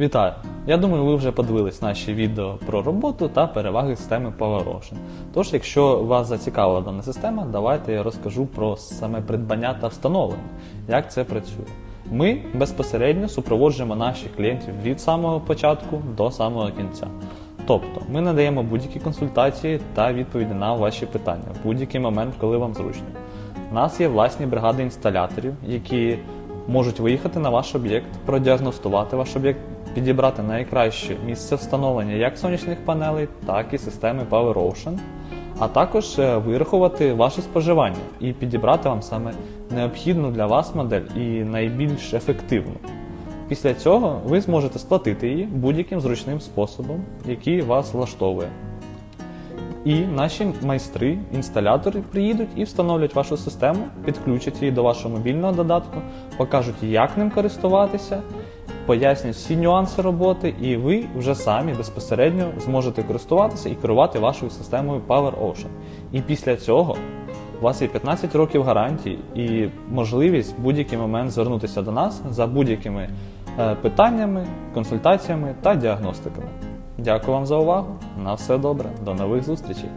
Вітаю! Я думаю, ви вже подивились наші відео про роботу та переваги системи PowerOcean. Тож, якщо вас зацікавила дана система, давайте я розкажу про саме придбання та встановлення, як це працює. Ми безпосередньо супроводжуємо наших клієнтів від самого початку до самого кінця. Тобто, ми надаємо будь-які консультації та відповіді на ваші питання в будь-який момент, коли вам зручно. У нас є власні бригади інсталяторів, які можуть виїхати на ваш об'єкт, продіагностувати ваш об'єкт, підібрати найкраще місце встановлення як сонячних панелей, так і системи PowerOcean, а також е, вирахувати ваше споживання і підібрати вам саме необхідну для вас модель і найбільш ефективну. Після цього ви зможете сплатити її будь-яким зручним способом, який вас влаштовує. І наші майстри, інсталятори приїдуть і встановлять вашу систему, підключать її до вашого мобільного додатку, покажуть, як ним користуватися, пояснять всі нюанси роботи, і ви вже самі безпосередньо зможете користуватися і керувати вашою системою PowerOcean. І після цього у вас є 15 років гарантії і можливість в будь-який момент звернутися до нас за будь-якими е, питаннями, консультаціями та діагностиками. Дякую вам за увагу. На все добре. До нових зустрічей.